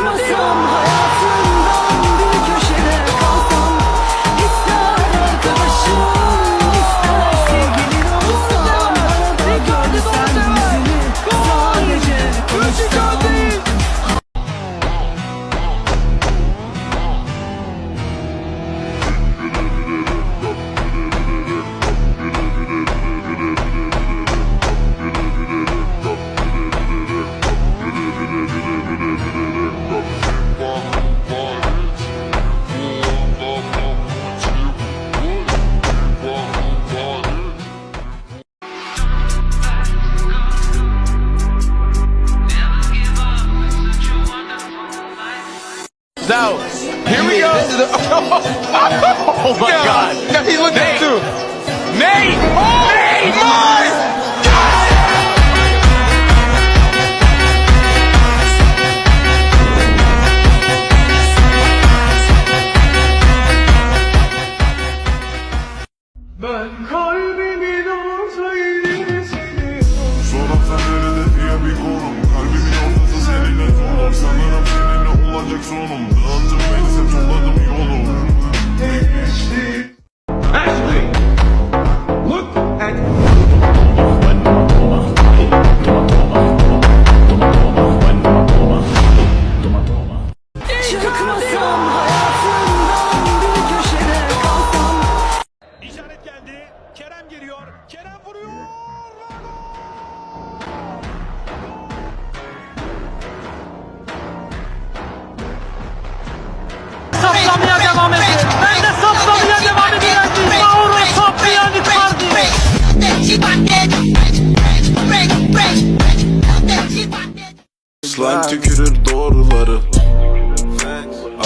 I'm so somehow. out. Here we go. Oh, oh, oh, my no, God. No, he's looking Nate. too. Nate. Oh, Nate. Mine. back. Tükürür doğruları.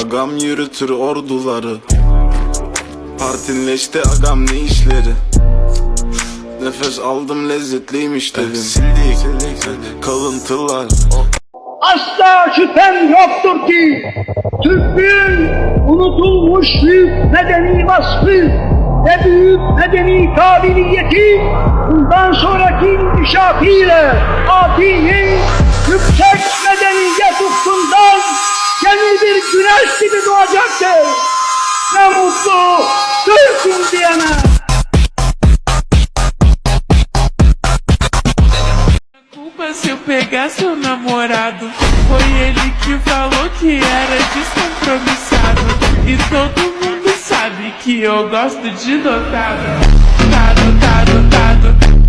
Agam yürütür orduları. Partinleşti agam ne işleri? Nefes aldım lezzetliymiş dedim. Sildik. Kalıntılar. Asla şüphem yoktur ki Türklüğün unutulmuş büyük medeni vasfı ve büyük medeni kabiliyeti bundan sonraki inkişafıyla Fatih'in yüksek Ne mutlu Türk'üm diyene. Culpa se eu pegar seu namorado. Foi ele que falou que era descompromissado. E todo mundo sabe que eu gosto de dotado. Tado, tado, tado.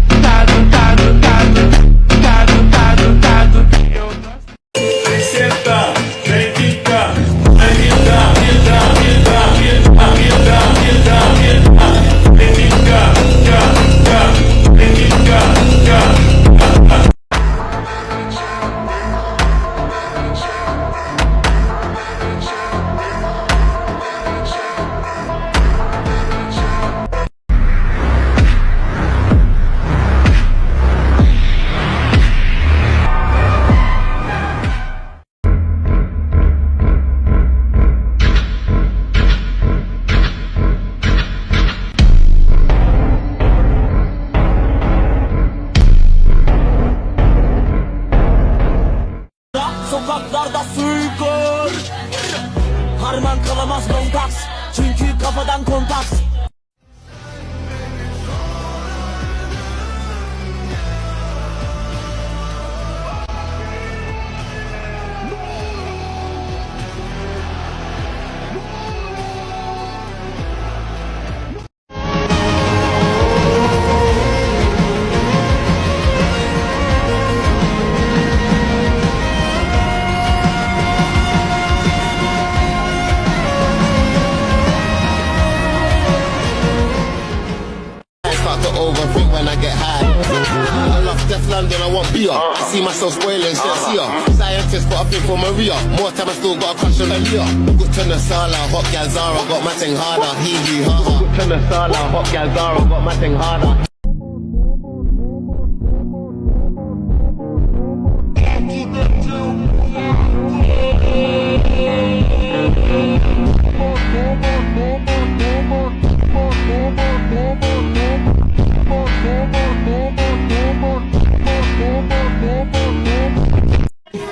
See myself spoiling shit, see ya. Scientist, but I think for Maria. More time, I still got a crush on Aaliyah. Good to the hot gal Zara, got my thing harder. Hee hee ha ha. Good to the hot gal Zara, got my thing harder.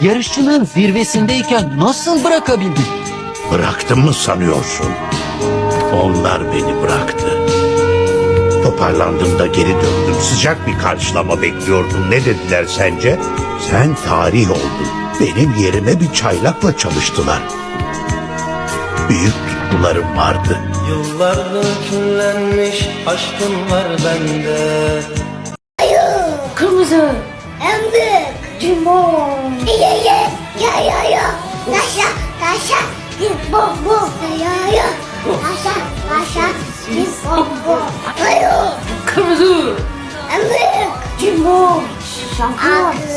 Yarışçılığın zirvesindeyken nasıl bırakabildin? Bıraktım mı sanıyorsun? Onlar beni bıraktı. Toparlandığımda geri döndüm. Sıcak bir karşılama bekliyordum. Ne dediler sence? Sen tarih oldun. Benim yerime bir çaylakla çalıştılar. Büyük tutkularım vardı. Yıllardır küllenmiş aşkım var bende. Kırmızı büyük Cimbom Ye ye Ya ya ya Taşa taşa Cimbom bom Ya ya Taşa taşa Cimbom bom Kırmızı. En büyük Cimbom Şampiyon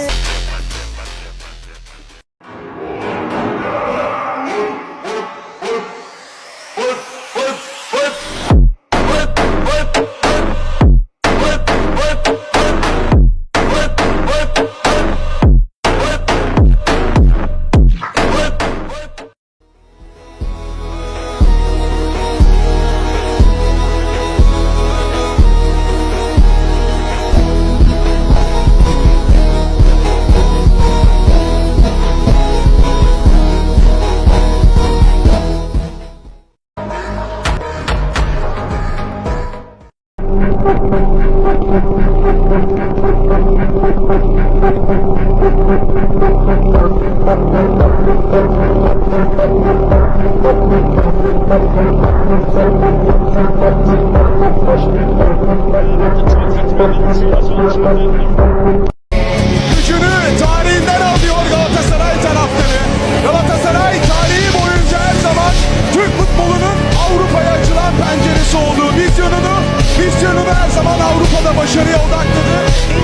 Gücünü tarihinden alıyor Galatasaray taraftarı. Galatasaray tarihi boyunca her zaman Türk futbolunun Avrupa'ya açılan penceresi olduğu vizyonunu, vizyonunu her zaman Avrupa'da başarıya odakladı.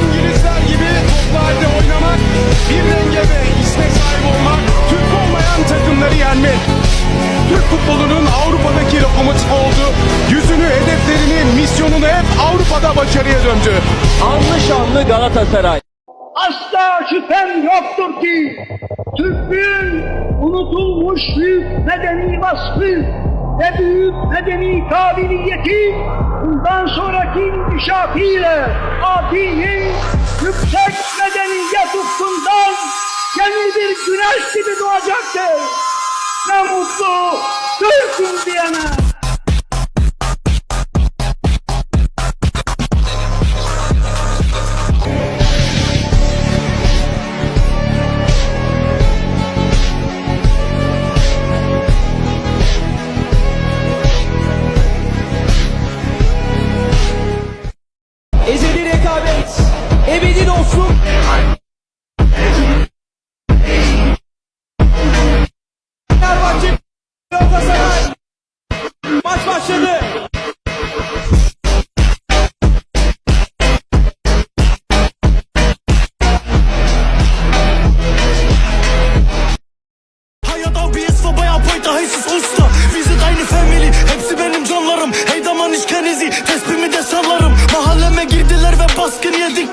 İngilizler gibi toplu halde oynamak, bir denge ve isme sahip olmak, Türk olmayan takımları yenmek. Türk futbolunun Avrupa'daki lokomotif oldu. Yüzünü, hedeflerini, misyonunu hep Avrupa'da başarıya döndü. Anlı şanlı Galatasaray. Asla şüphem yoktur ki Türklüğün unutulmuş büyük medeni vasfı ve büyük medeni kabiliyeti bundan sonraki inkişafıyla Adi'nin yüksek medeniyet ufkundan yeni bir güneş gibi doğacaktır. Ne mutlu Türk'üm diyene.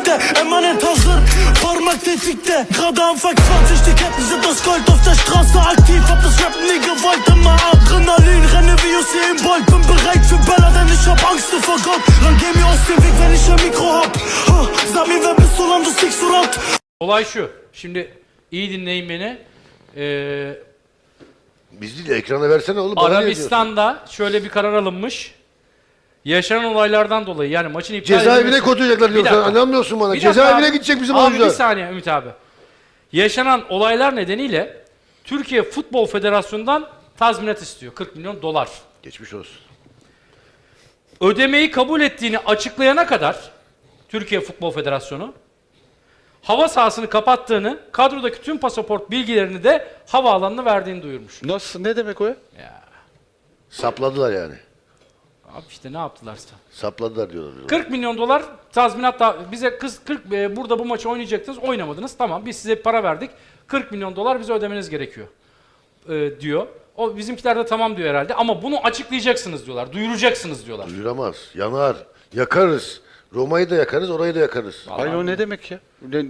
De. Emanet hazır, parmak tetikte. Gerade Anfang 20, die Ketten sind aus Gold auf der Straße aktiv. Hab das Rappen nie gewollt, immer Adrenalin. Renne wie Usain Bolt, bin bereit für Bälle, denn ich hab Angst vor Gott. Dann geh mir aus dem Weg, wenn ich ein Mikro hab. Ha, sag mir, wer bist du, lan du stickst Surat. Olay şu. Şimdi iyi dinleyin beni. Ee, Biz değil ekrana versene oğlum. bana ne diyorsun? Arabistan'da şöyle bir karar alınmış. Yaşanan olaylardan dolayı yani maçın iptal Cezaevine edilmesi- koyacaklar Bir diyorsun. dakika. Sen anlamıyorsun bana. Bir dakika Cezaevine abi. gidecek bizim abi oyuncular. bir saniye Ümit abi. Yaşanan olaylar nedeniyle Türkiye Futbol Federasyonu'ndan tazminat istiyor. 40 milyon dolar. Geçmiş olsun. Ödemeyi kabul ettiğini açıklayana kadar Türkiye Futbol Federasyonu hava sahasını kapattığını, kadrodaki tüm pasaport bilgilerini de havaalanına verdiğini duyurmuş. Nasıl? Ne demek o ya? Sapladılar yani. Abi işte ne yaptılarsa. Sapladılar diyorlar. 40 milyon dolar tazminat da bize kız 40 e, burada bu maçı oynayacaktınız oynamadınız tamam biz size para verdik 40 milyon dolar bize ödemeniz gerekiyor e, diyor. O bizimkiler de tamam diyor herhalde ama bunu açıklayacaksınız diyorlar duyuracaksınız diyorlar. Duyuramaz. Yanar. Yakarız. Roma'yı da yakarız, orayı da yakarız. Hayır o ne demek ya? Ne-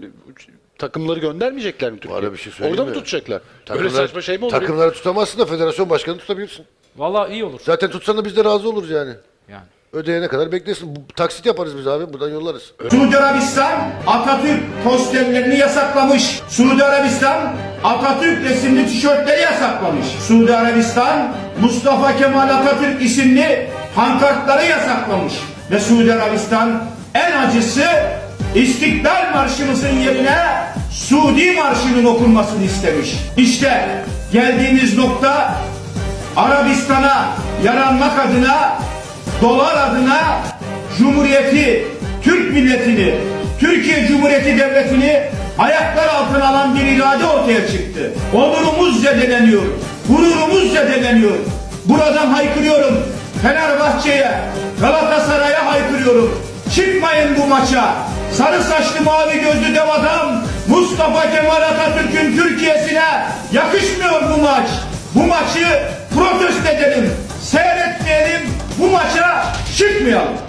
Takımları göndermeyecekler mi Türkiye'ye? Bana bir şey söyleyeyim Orada mı mi? tutacaklar? Böyle Takımlar- saçma şey mi olur? ya? Takımları tutamazsın da federasyon başkanı tutabilirsin. Vallahi iyi olur Zaten tutsan da biz de razı oluruz yani. yani. Ödeyene kadar beklesin. Bu, taksit yaparız biz abi. Buradan yollarız. Suudi Arabistan Atatürk posterlerini yasaklamış. Suudi Arabistan Atatürk resimli tişörtleri yasaklamış. Suudi Arabistan Mustafa Kemal Atatürk isimli pankartları yasaklamış. Ve Suudi Arabistan en acısı İstiklal Marşımızın yerine Suudi Marşı'nın okunmasını istemiş. İşte geldiğimiz nokta Arabistan'a yaranmak adına, dolar adına Cumhuriyeti, Türk milletini, Türkiye Cumhuriyeti Devleti'ni ayaklar altına alan bir irade ortaya çıktı. Onurumuz zedeleniyor, gururumuz zedeleniyor. Buradan haykırıyorum Fenerbahçe'ye, Galatasaray'a haykırıyorum. Çıkmayın bu maça. Sarı saçlı mavi gözlü dev adam Mustafa Kemal Atatürk'ün Türkiye'sine yakışmıyor bu maç. Bu maçı protesto edelim, seyretmeyelim, bu maça çıkmayalım.